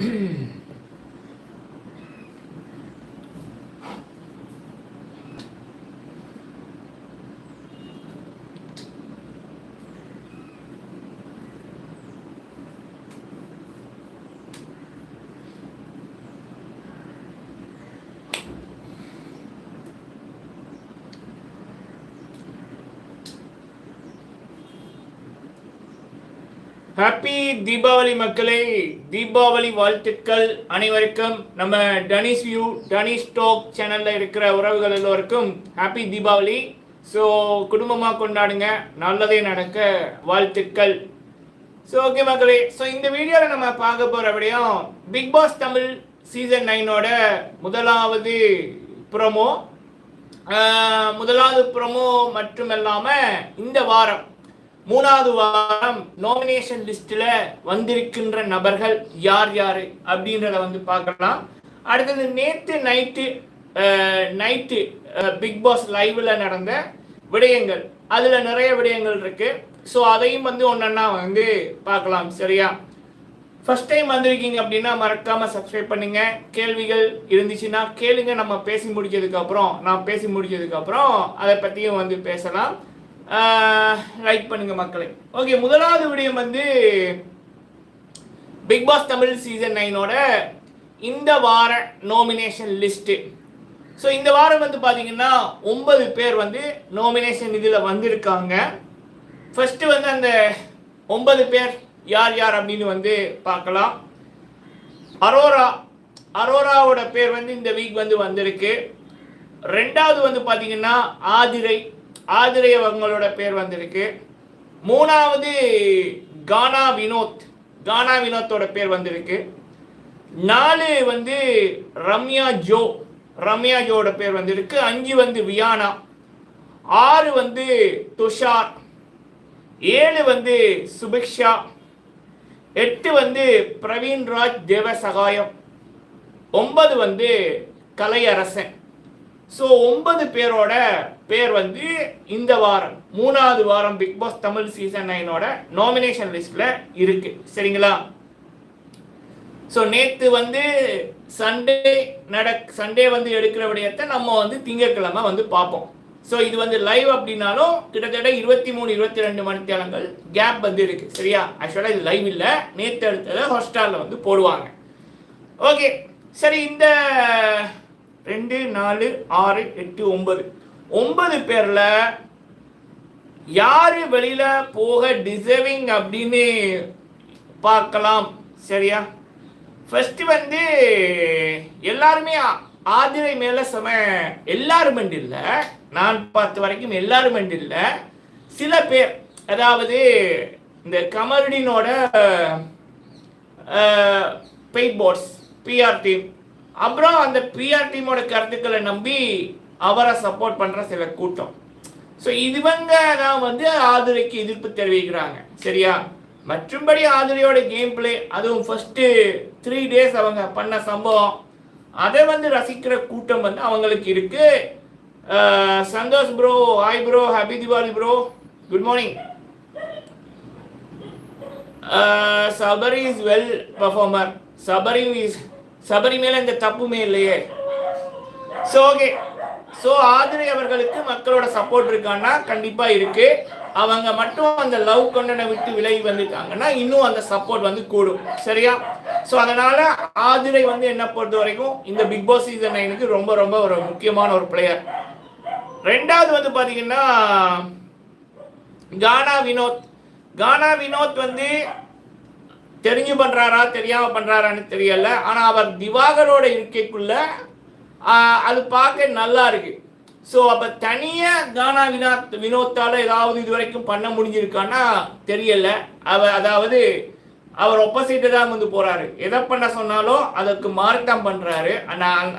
嗯 happy Deepavali மக்களே. தீபாவளி வாழ்த்துக்கள் அனைவருக்கும். நம்ம டனிஸ் வியூ டனிஸ் டோக் சேனல்ல இருக்கிற உறவுகள் எல்லோருக்கும் ஹாப்பி தீபாவளி ஸோ குடும்பமாக கொண்டாடுங்க. நல்லதே நடக்க. வாழ்த்துக்கள். ஸோ ஓகே மக்களே. ஸோ இந்த வீடியோவில் நம்ம பார்க்க போகிற விடையும் பிக் பாஸ் தமிழ் சீசன் நைனோட முதலாவது ப்ரோமோ முதலாவது ப்ரோமோ மட்டும் இல்லாமல் இந்த வாரம் மூணாவது வாரம் நாமினேஷன் லிஸ்ட்ல வந்திருக்கின்ற நபர்கள் யார் யாரு அப்படின்றத வந்து பார்க்கலாம். அடுத்தது நேத்து நைட்டு நைட்டு பிக் பாஸ் லைவ்ல நடந்த விடயங்கள். அதுல நிறைய விடயங்கள் இருக்கு. ஸோ அதையும் வந்து ஒன்றா வந்து பார்க்கலாம். சரியா? ஃபர்ஸ்ட் டைம் வந்திருக்கீங்க அப்படின்னா மறக்காம சப்ஸ்கிரைப் பண்ணுங்க. கேள்விகள் இருந்துச்சுன்னா கேளுங்க. நம்ம பேசி முடிச்சதுக்கு அப்புறம் நான் பேசி முடிச்சதுக்கு அப்புறம் அதை பற்றியும் வந்து பேசலாம். லைக் பண்ணுங்க மக்களை. ஓகே முதலாவது விடயம் வந்து பிக் பாஸ் தமிழ் சீசன் நைனோட இந்த வார நோமினேஷன் லிஸ்ட்டு ஸோ இந்த வாரம் வந்து பார்த்தீங்கன்னா ஒன்பது பேர் வந்து நோமினேஷன் இதில் வந்திருக்காங்க. ஃபஸ்ட்டு வந்து அந்த ஒன்பது பேர் யார் யார் அப்படின்னு வந்து பார்க்கலாம். அரோரா அரோராவோட பேர் வந்து இந்த வீக் வந்து வந்திருக்கு. ரெண்டாவது வந்து பார்த்தீங்கன்னா ஆதிரை ஆதிரையவங்களோட பேர் வந்திருக்கு. மூணாவது கானா வினோத் கானா வினோத்தோட பேர் வந்திருக்கு. நாலு வந்து ரம்யா ஜோ ரம்யா ஜோட பேர் வந்திருக்கு. அஞ்சு வந்து வியானா ஆறு வந்து துஷார் ஏழு வந்து சுபிக்ஷா எட்டு வந்து பிரவீன்ராஜ் தேவசகாயம் ஒன்பது வந்து கலையரசன். ஸோ ஒன்பது பேரோட பேர் வந்து இந்த வாரம் மூணாவது வாரம் பிக் பாஸ் தமிழ் சீசன் நைனோட நாமினேஷன் லிஸ்ட்ல இருக்கு. சரிங்களா? ஸோ நேற்று வந்து சண்டே நட சண்டே வந்து எடுக்கிற விடயத்தை நம்ம வந்து திங்கட்கிழமை வந்து பார்ப்போம். ஸோ இது வந்து லைவ் அப்படின்னாலும் கிட்டத்தட்ட இருபத்தி மூணு இருபத்தி ரெண்டு மணித்தேலங்கள் கேப் வந்து இருக்கு. சரியா? ஆக்சுவலாக இது லைவ் இல்லை. நேற்று எடுத்ததை ஹாஸ்டாலில் வந்து போடுவாங்க. ஓகே சரி இந்த ரெண்டு நாலு ஆறு எட்டு ஒன்பது. ஒன்பது பேரில் யாரு வெளியில போக டிசர்விங் அப்படின்னு பார்க்கலாம். சரியா? ஃபர்ஸ்ட் வந்து எல்லாருமே ஆதிரை மேல சம எல்லாரும் இல்லை. நான் பார்த்த வரைக்கும் எல்லாரும் இல்லை. சில பேர் அதாவது இந்த கமருடினோட பெயிட் போர்ட்ஸ் பிஆர் டீம் அப்புறம் அந்த பிஆர் டீமோட கருத்துக்களை நம்பி அவரை சப்போர்ட் பண்ணுற சில கூட்டம். ஸோ இதுவங்க தான் வந்து ஆதுரைக்கு எதிர்ப்பு தெரிவிக்கிறாங்க. சரியா? மற்றும்படி ஆதுரையோட கேம் பிளே அதுவும் ஃபஸ்ட்டு த்ரீ டேஸ் அவங்க பண்ண சம்பவம் அதை வந்து ரசிக்கிற கூட்டம் வந்து அவங்களுக்கு இருக்கு. Santhosh bro hi bro happy Diwali bro good morning Sabari is well performer Sabari is சபரிமேல இந்த தப்புமே இல்லையே. ஸோ ஓகே ஸோ ஆதிரை அவர்களுக்கு மக்களோட சப்போர்ட் இருக்கான்னா கண்டிப்பா இருக்கு. அவங்க மட்டும் அந்த லவ் கொண்டனை விட்டு விலகி வந்துட்டாங்கன்னா இன்னும் அந்த சப்போர்ட் வந்து கூடும். சரியா? ஸோ அதனால ஆதிரை வந்து என்ன பொறுத்த வரைக்கும் இந்த பிக் பாஸ் சீசன் நைனுக்கு ரொம்ப ரொம்ப ஒரு முக்கியமான ஒரு பிளேயர் ரெண்டாவது வந்து பாத்தீங்கன்னா கானா வினோத். கானா வினோத் வந்து தெரிஞ்சு பண்றாரா தெரியாம பண்றாரான்னு தெரியல. ஆனா அவர் திவாகரோட இருக்கைக்குள்ள அது பார்க்க நல்லா இருக்கு. ஸோ அப்போ தனியாக கானா வினா வினோத்தால் ஏதாவது இது வரைக்கும் பண்ண முடிஞ்சிருக்கான்னா தெரியல. அவர் அதாவது அவர் ஒப்போசிட்டு தான் வந்து போறாரு. எதை பண்ண சொன்னாலும் அதற்கு மார்க் தான் பண்றாரு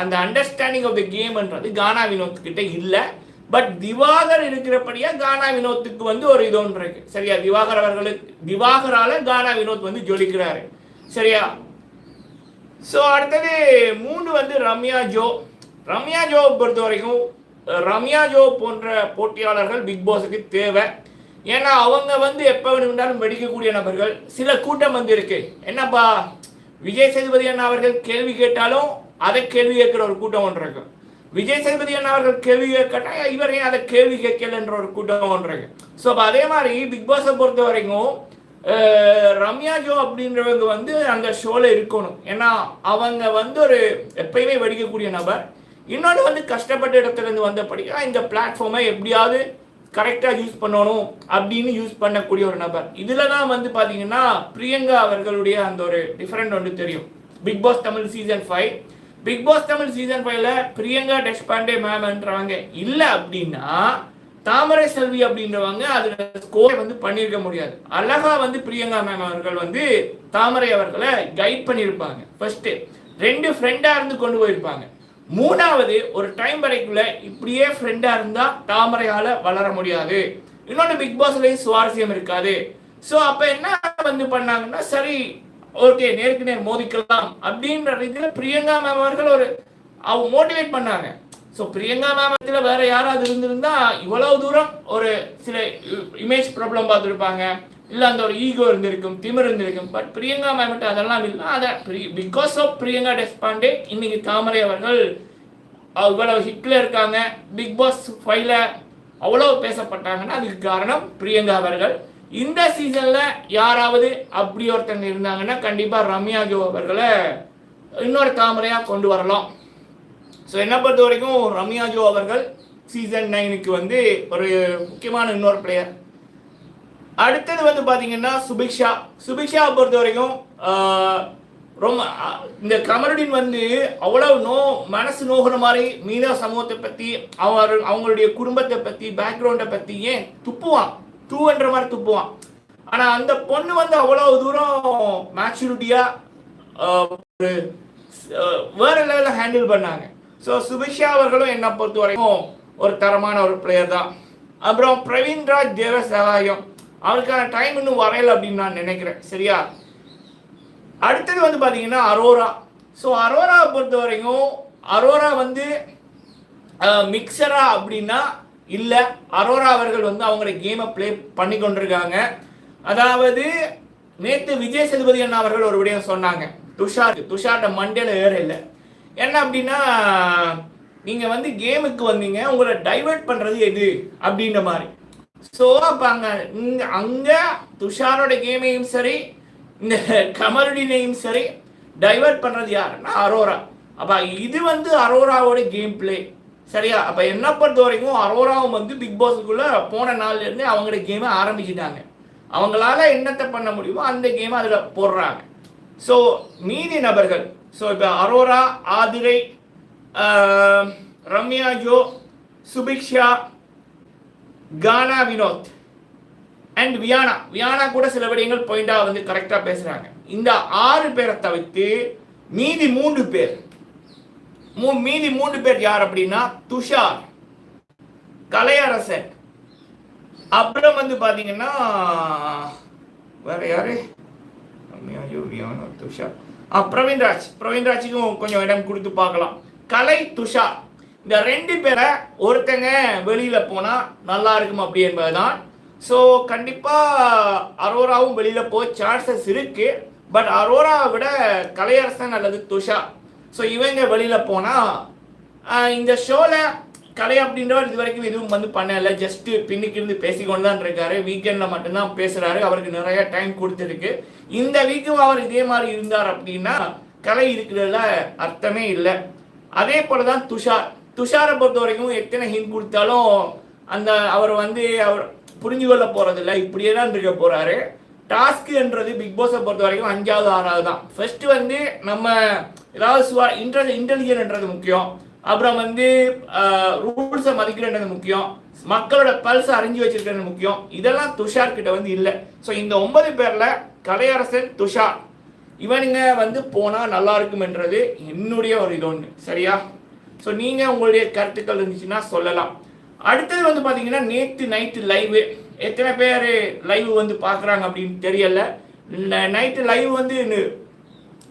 அந்த அண்டர்ஸ்டாண்டிங் ஆஃப் த கேம்ன்றது கானா வினோத் கிட்ட இல்லை. பட் திவாகர் இருக்கிறபடியா கானா வினோத்துக்கு வந்து ஒரு இது ஒன்று இருக்கு. சரியா? திவாகர் அவர்களுக்கு திவாகரால கானா வினோத் வந்து ஜொலிக்கிறாரு. சரியா? ஸோ அடுத்தது மூணு வந்து ரம்யா ஜோ. ரம்யா ஜோ பொறுத்த வரைக்கும் ரம்யா ஜோ போன்ற போட்டியாளர்கள் பிக் பாஸுக்கு தேவை. ஏன்னா அவங்க வந்து எப்போ வேணும்னாலும் வெடிக்கக்கூடிய நபர்கள். சில கூட்டம் வந்து இருக்கு. என்னப்பா? விஜய் சேதுபதி அண்ணா அவர்கள் கேள்வி கேட்டாலும் அதை கேள்வி கேட்கிற ஒரு கூட்டம் ஒன்று இருக்கு. விஜய் சேதுபதி அண்ணா அவர்கள் கேள்வி கேட்டா இவரையும் அதை கேள்வி கேட்கலன்ற ஒரு கூட்டம் ஒன்று ஸோ அப்போ அதே மாதிரி பிக் பாஸை பொறுத்த வரைக்கும் ரம்யா ஜோ அப்படின்றவங்க வந்து அந்த ஷோவில் இருக்கணும். ஏன்னா அவங்க வந்து ஒரு எப்பயுமே வெடிக்கக்கூடிய நபர். இன்னொன்று வந்து கஷ்டப்பட்ட இடத்துலேருந்து வந்தபடியா இந்த பிளாட்ஃபார்மை எப்படியாவது கரெக்டாக யூஸ் பண்ணணும் அப்படின்னு யூஸ் பண்ணக்கூடிய ஒரு நபர். இதில் தான் வந்து பார்த்தீங்கன்னா பிரியங்கா அவர்களுடைய அந்த ஒரு டிஃப்ரெண்ட் ஒன்று தெரியும். Bigg Boss Tamil season five Bigg Boss Tamil season ஃபைவ்ல பிரியங்கா டெஷ்பாண்டே மேம்ன்றவங்க இல்லை அப்படின்னா தாமரை செல்வி அப்படின்றவங்க அதுல ஸ்கோர் வந்து பண்ணியிருக்க முடியாது. அழகா வந்து பிரியங்கா மேம் அவர்கள் வந்து தாமரை அவர்களை கைட் பண்ணியிருப்பாங்க. ஃபர்ஸ்ட் ரெண்டு ஃப்ரெண்டா இருந்து கொண்டு போயிருப்பாங்க. மூணாவது ஒரு டைம் வரைக்குள்ள இப்படியே ஃப்ரெண்டா இருந்தா தாமரையால வளர முடியாது. இன்னொன்று பிக் பாஸ்லயும் சுவாரஸ்யம் இருக்காது. ஸோ அப்ப என்ன வந்து பண்ணாங்கன்னா சரி ஓகே நேருக்கு நேர் மோதிக்கலாம் அப்படின்ற ரீதியில் பிரியங்கா மேம் அவர்கள் ஒரு அவங்க மோட்டிவேட் பண்ணாங்க. ஸோ பிரியங்கா மேமத்துல வேற யாராவது இருந்திருந்தா இவ்வளவு தூரம் ஒரு சில இமேஜ் ப்ராப்ளம் பார்த்துருப்பாங்க. இல்லை அந்த ஒரு ஈகோ இருந்திருக்கும் திமிர் இருந்திருக்கும். பட் பிரியங்கா மேம்கிட்ட அதெல்லாம் இல்லை. அதை பிகாஸ் ஆஃப் பிரியங்கா டெஸ்பாண்டே இன்னைக்கு தாமரை அவர்கள் இவ்வளவு ஹிட்ல இருக்காங்க. பிக் பாஸ் ஃபைவ்ல அவ்வளவு பேசப்பட்டாங்கன்னா அதுக்கு காரணம் பிரியங்கா அவர்கள். இந்த சீசன்ல யாராவது அப்படி ஒருத்தங்க இருந்தாங்கன்னா கண்டிப்பா ரம்யா ஜோ அவர்களை இன்னொரு தாமரையா கொண்டு வரலாம். ஸோ என்னை பொறுத்த வரைக்கும் ரம்யா ஜோ அவர்கள் சீசன் நைனுக்கு வந்து ஒரு முக்கியமான இன்னொரு பிளேயர் அடுத்தது வந்து பார்த்தீங்கன்னா சுபிக்ஷா. சுபிக்ஷா பொறுத்த வரைக்கும் ரொம்ப இந்த கமருடின் வந்து அவ்வளவு நோ மனசு நோகிற மாதிரி மீனா சமூகத்தை பற்றி அவர் அவங்களுடைய குடும்பத்தை பற்றி பேக்ரவுண்டை பற்றி ஏன் துப்புவான்? தூன்ற மாதிரி துப்புவான். ஆனா அந்த பொண்ணு வந்து அவ்வளவு தூரம் மேச்சூரிட்டியா ஒரு வேற லெவலில் ஹேண்டில் பண்ணாங்க. ஸோ சுபிஷா அவர்களும் என்னை பொறுத்த வரைக்கும் ஒரு தரமான ஒரு பிளேயர் தான். அப்புறம் பிரவீன்ராஜ் தேவ சகாயம் அவருக்கான டைம் இன்னும் வரையல அப்படின்னு நான் நினைக்கிறேன். சரியா? அடுத்தது வந்து பார்த்தீங்கன்னா அரோரா. ஸோ அரோராவை பொறுத்த வரைக்கும் அரோரா வந்து மிக்சரா அப்படின்னா இல்லை அரோரா அவர்கள் வந்து அவங்களோட கேமை ப்ளே பண்ணி கொண்டிருக்காங்க. அதாவது நேற்று விஜய் சேதுபதி அண்ணா அவர்கள் ஒரு விடயம் சொன்னாங்க. துஷார் துஷார்ட்ட மண்டேல ஏற இல்லை. என்ன அப்படின்னா நீங்கள் வந்து கேமுக்கு வந்தீங்க உங்களை டைவர்ட் பண்ணுறது எது? அப்படின்ற மாதிரி. ஸோ அப்போ அங்கே இங்கே அங்கே துஷாரோட கேமையும் சரி இந்த கமருடினையும் சரி டைவர்ட் பண்ணுறது யாருன்னா அரோரா. அப்போ இது வந்து அரோராவோட கேம் பிளே சரியா? அப்போ என்ன பொறுத்த வரைக்கும் அரோராவும் வந்து பிக் பாஸுக்குள்ளே போன நாள்ல இருந்து அவங்களோட கேமை ஆரம்பிச்சிட்டாங்க. அவங்களால என்னத்தை பண்ண முடியுமோ அந்த கேமை அதில் போடுறாங்க. ஸோ மீதி நபர்கள் ஸோ இப்போ Aurora Aadhirai Ramya Joe Subiksha Gana Vinoth and Viana. Viana கூட சில விடயங்கள் பாயிண்டாக வந்து கரெக்டாக பேசுகிறாங்க இந்த ஆறு பேரை தவிர்த்து மீதி மூன்று பேர் மீதி மூன்று பேர் யார் அப்படின்னா துஷார் கலையரசன். அப்புறம் வந்து பாத்தீங்கன்னா வேற யாரு? துஷார். பிரவீன்ராஜ். பிரவீன்ராஜுக்கும் கொஞ்சம் இடம் கொடுத்து பார்க்கலாம். கலை துஷார். இந்த ரெண்டு பேரை ஒருத்தங்க வெளியில போனா நல்லா இருக்கும் அப்படி என்பதுதான். ஸோ கண்டிப்பா அரோராவும் வெளியில போக சான்சஸ் இருக்கு. பட் அரோராவை விட கலையரசன் அல்லது துஷா ஸோ இவங்க வெளியில் போனால் இந்த ஷோவில் கலை அப்படின்றவர் இது வரைக்கும் எதுவும் வந்து பண்ணலை. ஜஸ்ட்டு பின்னுக்கு இருந்து பேசிக்கொண்டு தான் இருக்காரு. வீக்கெண்டில் மட்டும்தான் பேசுகிறாரு அவருக்கு நிறைய டைம் கொடுத்துருக்கு. இந்த வீக்கும் அவர் இதே மாதிரி இருந்தார் அப்படின்னா கலை இருக்கிறதுல அர்த்தமே இல்லை. அதே போல தான் துஷார். துஷாரை பொறுத்த வரைக்கும் எத்தனை ஹிண்ட் கொடுத்தாலும் அந்த அவர் வந்து அவர் புரிஞ்சு கொள்ள போகிறதில்ல இப்படியே தான் இருக்க போகிறாரு டாஸ்க்குன்றது பிக் பாஸை பொறுத்த வரைக்கும் அஞ்சாவது ஆறாவது தான். ஃபர்ஸ்ட் வந்து நம்ம ஏதாவது இன்டர் இன்டெலிஜென்ட்ன்றது முக்கியம். அப்புறம் வந்து ரூல்ஸை மதிக்கிறன்றது முக்கியம். மக்களோட பல்ஸ் அறிஞ்சு வச்சிருக்கிறது முக்கியம். இதெல்லாம் துஷார் கிட்ட வந்து இல்லை. ஸோ இந்த ஒன்பது பேர்ல கலையரசன் துஷார். இவனுங்க வந்து போனால் நல்லா இருக்கும்ன்றது என்னுடைய ஒரு இது ஒன்று சரியா? ஸோ நீங்க உங்களுடைய கருத்துக்கள் இருந்துச்சுன்னா சொல்லலாம். அடுத்தது வந்து பார்த்தீங்கன்னா நேற்று நைட்டு லைவ். எத்தனை பேர் லைவ் வந்து பார்க்குறாங்க அப்படின்னு தெரியல. நைட்டு லைவ் வந்து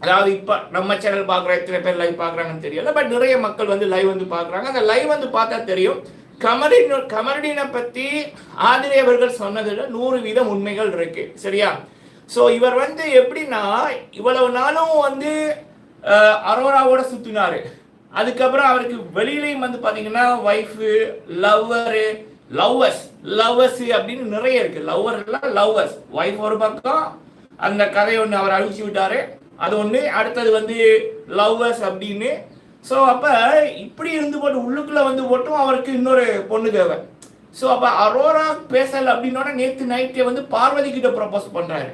அதாவது இப்போ நம்ம சேனல் பார்க்குற எத்தனை பேர் லைவ் பார்க்குறாங்கன்னு தெரியல பட் நிறைய மக்கள் வந்து லைவ் வந்து பார்க்குறாங்க. அந்த லைவ் வந்து பார்த்தா தெரியும் கமரின் கமரடினை பற்றி ஆதிரி அவர்கள் சொன்னதில் நூறு வீதம் உண்மைகள் இருக்கு சரியா? ஸோ இவர் வந்து எப்படின்னா இவ்வளவு நாளும் வந்து அரோராவோட சுத்தினாரு. அதுக்கப்புறம் அவருக்கு வெளியிலையும் வந்து பார்த்தீங்கன்னா ஒய்ஃபு லவ்வரு லவ்வர்ஸ் லவ்வர்ஸ் அப்படின்னு நிறைய இருக்கு. லவ்வர் லவ்வர்ஸ் ஒய்ஃப் ஒரு பக்கம் அந்த கதையை ஒன்று அவர் அழிச்சு விட்டாரு. அது ஒன்று அடுத்தது வந்து லவ்வர்ஸ் அப்படின்னு. ஸோ அப்போ இப்படி இருந்து போட்டு உள்ளுக்குள்ளே வந்து போட்டும் அவருக்கு இன்னொரு பொண்ணு தேவை. ஸோ அப்போ அரோரா பேசல் அப்படின்னோட நேற்று நைட்டே வந்து பார்வதி கிட்ட ப்ரப்போஸ் பண்ணுறாரு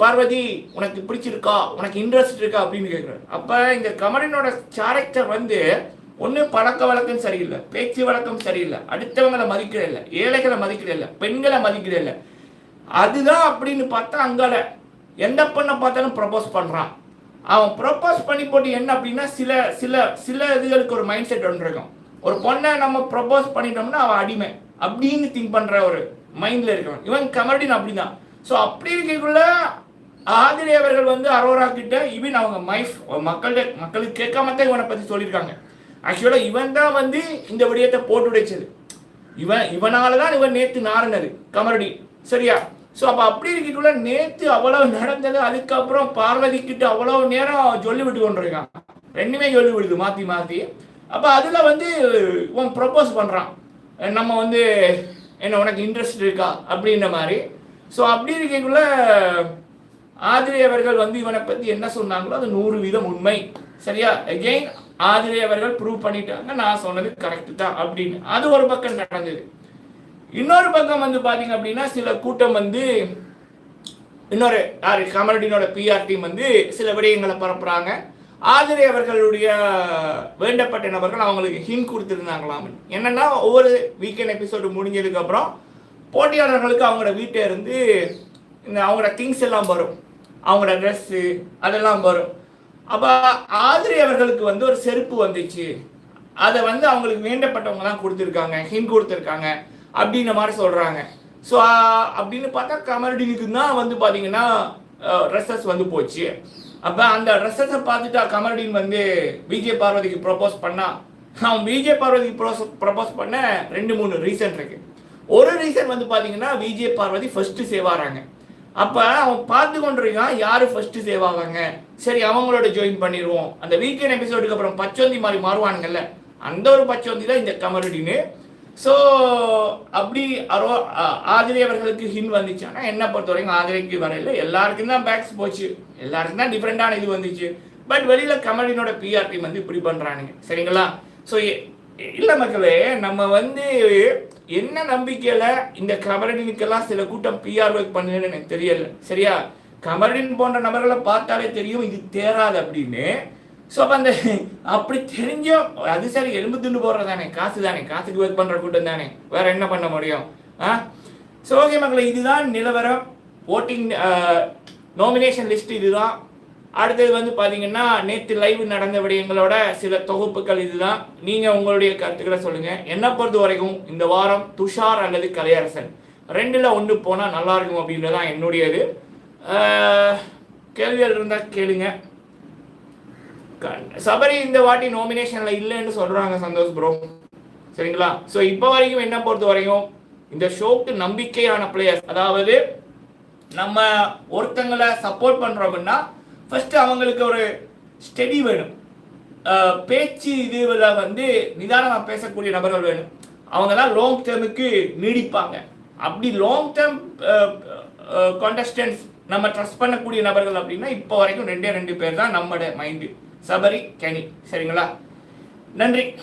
பார்வதி உனக்கு பிடிச்சிருக்கா? உனக்கு இன்ட்ரெஸ்ட் இருக்கா? அப்படின்னு கேட்குறாரு அப்போ இந்த கமலினோட கேரக்டர் வந்து ஒன்று பழக்க வழக்கம் சரியில்லை பேச்சு வழக்கம் சரியில்லை அடுத்தவங்களை மதிக்கிற இல்லை ஏழைகளை மதிக்கிற இல்லை பெண்களை மதிக்கிற இல்லை அதுதான் அப்படின்னு பார்த்தா அங்கால எந்த பொண்ணை பார்த்தாலும் ப்ரப்போஸ் பண்ணுறான் அவன் ப்ரப்போஸ் பண்ணி போட்டு என்ன அப்படின்னா சில சில சில இதுகளுக்கு ஒரு மைண்ட் செட் ஒன்று இருக்கும் ஒரு பொண்ணை நம்ம ப்ரப்போஸ் பண்ணிட்டோம்னா அவன் அடிமை. அப்படின்னு திங்க் பண்ணுற ஒரு மைண்டில் இருக்கவன் இவன் கமர்டின் அப்படிதான். ஸோ அப்படி இருக்கக்குள்ள ஆதிரி அவர்கள் வந்து அரோரா கிட்ட இவன் அவங்க மைஃப் மக்கள்கிட்ட மக்களுக்கு கேட்காம தான் இவனை பற்றி சொல்லியிருக்காங்க. ஆக்சுவலாக இவன் தான் வந்து இந்த விடயத்தை போட்டு உடைச்சது. இவன் இவனால தான் இவன் நேற்று நாரினது கமரடி சரியா? ஸோ அப்போ அப்படி இருக்கக்குள்ள நேற்று அவ்வளவு நடந்தது அதுக்கப்புறம் பார்வதி கிட்ட அவ்வளவு நேரம் சொல்லி விட்டு கொண்டிருக்கான். ரெண்டுமே சொல்லி விடுது மாற்றி மாற்றி அப்போ அதில் வந்து இவன் ப்ரப்போஸ் பண்றான். நம்ம வந்து என்ன உனக்கு இன்ட்ரெஸ்ட் இருக்கா? அப்படின்ற மாதிரி. ஸோ அப்படி இருக்கக்குள்ள ஆதிரி அவர்கள் வந்து இவனை பற்றி என்ன சொன்னாங்களோ அது நூறு வீதம் உண்மை. சரியா? எகெயின் ஆதிரி அவர்கள் ப்ரூவ் பண்ணிட்டாங்க நான் சொன்னது கரெக்டு தான் அப்படின்னு. அது ஒரு பக்கம் நடந்தது. இன்னொரு பக்கம் வந்து பாத்தீங்க அப்படின்னா சில கூட்டம் வந்து இன்னொரு யாரு கமரடினோட பிஆர் டீம் வந்து சில விடயங்களை பரப்புறாங்க. ஆதிரி அவர்களுடைய வேண்டப்பட்ட நபர்கள் அவங்களுக்கு ஹின் கொடுத்துருந்தாங்களாம். என்னன்னா ஒவ்வொரு வீக்கெண்ட் எபிசோடு முடிஞ்சதுக்கு அப்புறம் போட்டியாளர்களுக்கு அவங்களோட வீட்டை இருந்து இந்த அவங்களோட திங்ஸ் எல்லாம் வரும். அவங்களோட ட்ரெஸ்ஸு அதெல்லாம் வரும். அப்போ ஆதிரி அவர்களுக்கு வந்து ஒரு செருப்பு வந்துச்சு. அதை வந்து அவங்களுக்கு வேண்டப்பட்டவங்க தான் கொடுத்துருக்காங்க ஹின் கொடுத்துருக்காங்க. அப்படின்ற மாதிரி சொல்கிறாங்க ஸோ அப்படின்னு பார்த்தா கமர்டினுக்கு தான் வந்து பார்த்தீங்கன்னா ட்ரெஸ்ஸஸ் வந்து போச்சு. அப்போ அந்த ட்ரெஸ்ஸஸை பார்த்துட்டா கமர்டின் வந்து விஜய் பார்வதிக்கு ப்ரொபோஸ் பண்ணா. அவன் விஜய் பார்வதிக்கு ப்ரொபோஸ் பண்ண ரெண்டு மூணு ரீசன் இருக்கு. ஒரு ரீசன் வந்து பார்த்தீங்கன்னா விஜய் பார்வதி ஃபர்ஸ்ட் சேவ் அப்போ அவன் பார்த்து கொண்டிருக்கான் யார் ஃபர்ஸ்ட் சேவ் ஆவாங்க சரி அவங்களோட ஜாயின் பண்ணிடுவோம் அந்த வீக்கெண்ட் எபிசோடுக்கு அப்புறம் பச்சோந்தி மாதிரி மாறுவானுங்கல்ல. அந்த ஒரு பச்சோந்தி தான் இந்த கமருடின்னு ஸோ அப்படி அரோ ஆதிரை அவர்களுக்கு ஹின் வந்துச்சு. ஆனால் என்ன பொறுத்த வரைக்கும் ஆதிரிக்கு வரையில எல்லாருக்கும் தான் பேக்ஸ் போச்சு. எல்லாருக்கும் தான் டிஃப்ரெண்டான இது வந்துச்சு. பட் வெளியில் கமலினோட பிஆர் டீம் வந்து இப்படி பண்ணுறானுங்க சரிங்களா? ஸோ இல்லை மக்களே நம்ம வந்து என்ன நம்பிக்கையில் இந்த கமரடினுக்கெல்லாம் சில கூட்டம் பிஆர் ஒர்க் பண்ணுதுன்னு எனக்கு தெரியல. சரியா? கமரடின் போன்ற நபர்களை பார்த்தாலே தெரியும் இது தேராது அப்படின்னு. ஸோ அப்போ அந்த அப்படி தெரிஞ்சும் அது சரி எலும்பு துண்டு போடுறது தானே காசு தானே காசுக்கு ஒர்க் பண்ணுற கூட்டம் தானே வேற என்ன பண்ண முடியும்? ஆ? ஸோ ஓகே மக்களை இதுதான் நிலவரம். ஓட்டிங் நாமினேஷன் லிஸ்ட் இதுதான். அடுத்தது வந்து பார்த்தீங்கன்னா நேற்று லைவ் நடந்த விடயங்களோட சில தொகுப்புகள் இதுதான். நீங்கள் உங்களுடைய கருத்துக்களை சொல்லுங்க. என்ன பொறுத்த வரைக்கும் இந்த வாரம் துஷார் அல்லது கலையரசன். ரெண்டில் ஒன்று போனால் நல்லா இருக்கும் அப்படின்றதான் என்னுடையது. கேள்விகள் இருந்தால் கேளுங்க. சபரி இந்த வாட்டி நாமினேஷன்ல இல்லைன்னு சொல்றாங்க சந்தோஷ் ப்ரோ சரிங்களா? ஸோ இப்போ வரைக்கும் என்ன பொறுத்த வரைக்கும் இந்த ஷோக்கு நம்பிக்கையான பிளேயர்ஸ் அதாவது நம்ம ஒருத்தங்களை சப்போர்ட் பண்றோம்னா ஃபர்ஸ்ட் அவங்களுக்கு ஒரு ஸ்டெடி வேணும். பேச்சு இதுல வந்து நிதானமாக பேசக்கூடிய நபர்கள் வேணும். அவங்க தான் லாங் டேர்முக்கு நீடிப்பாங்க. அப்படி லாங் டேர்ம் கான்டஸ்டன்ஸ் நம்ம ட்ரஸ்ட் பண்ணக்கூடிய நபர்கள் அப்படின்னா இப்போ வரைக்கும் ரெண்டே ரெண்டு பேர் தான் நம்மளோட மைண்டு சபரி கனி. சரிங்களா? நன்றி.